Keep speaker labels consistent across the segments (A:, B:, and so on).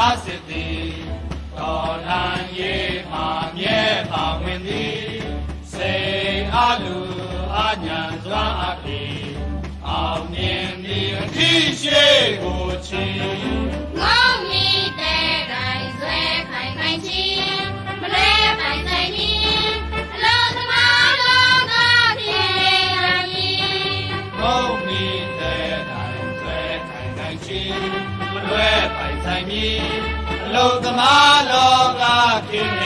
A: မာ
B: စစ်တိတော်လံရေးမှာမြဲပါဝင်သည်စိတ်အလူအညာစွာအပြေအောင်မြင်သည်အထီးရှိကိုချီမောင်မီတဲ့တိုင်းဆွဲခိုင်ခိုင်ချီ
A: မလဲပိုင်ဆိုင်နီအလုံးသမားလုံးသားပြေနိုင်မောင်
B: မီတဲ့တိုင်းဆွဲခိုင်ခိုင်ချီမလဲ နိုင်မည်အလုံးသမားလောကခင်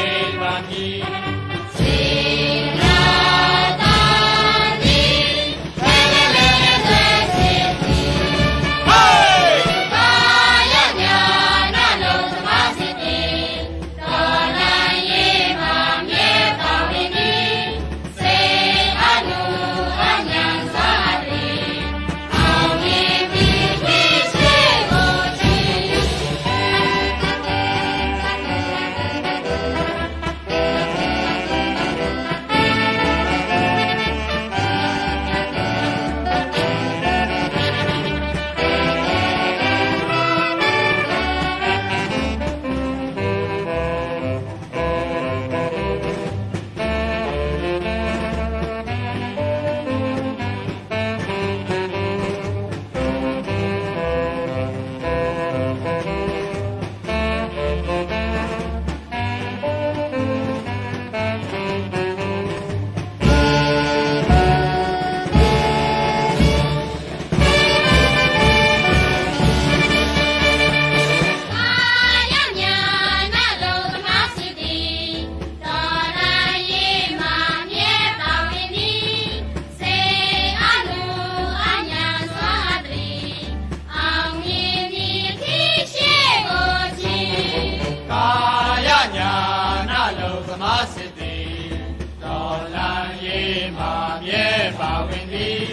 B: ပါဝင်သည်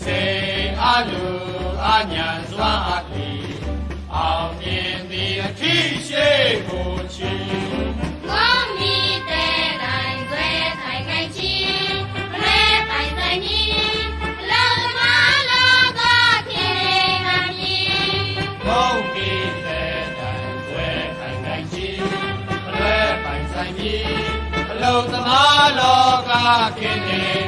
A: စေအလူအညာစွာအလီအောင်မြင်သည်အထီးရှိကိုချီလုံးသမားလောကခင်နေ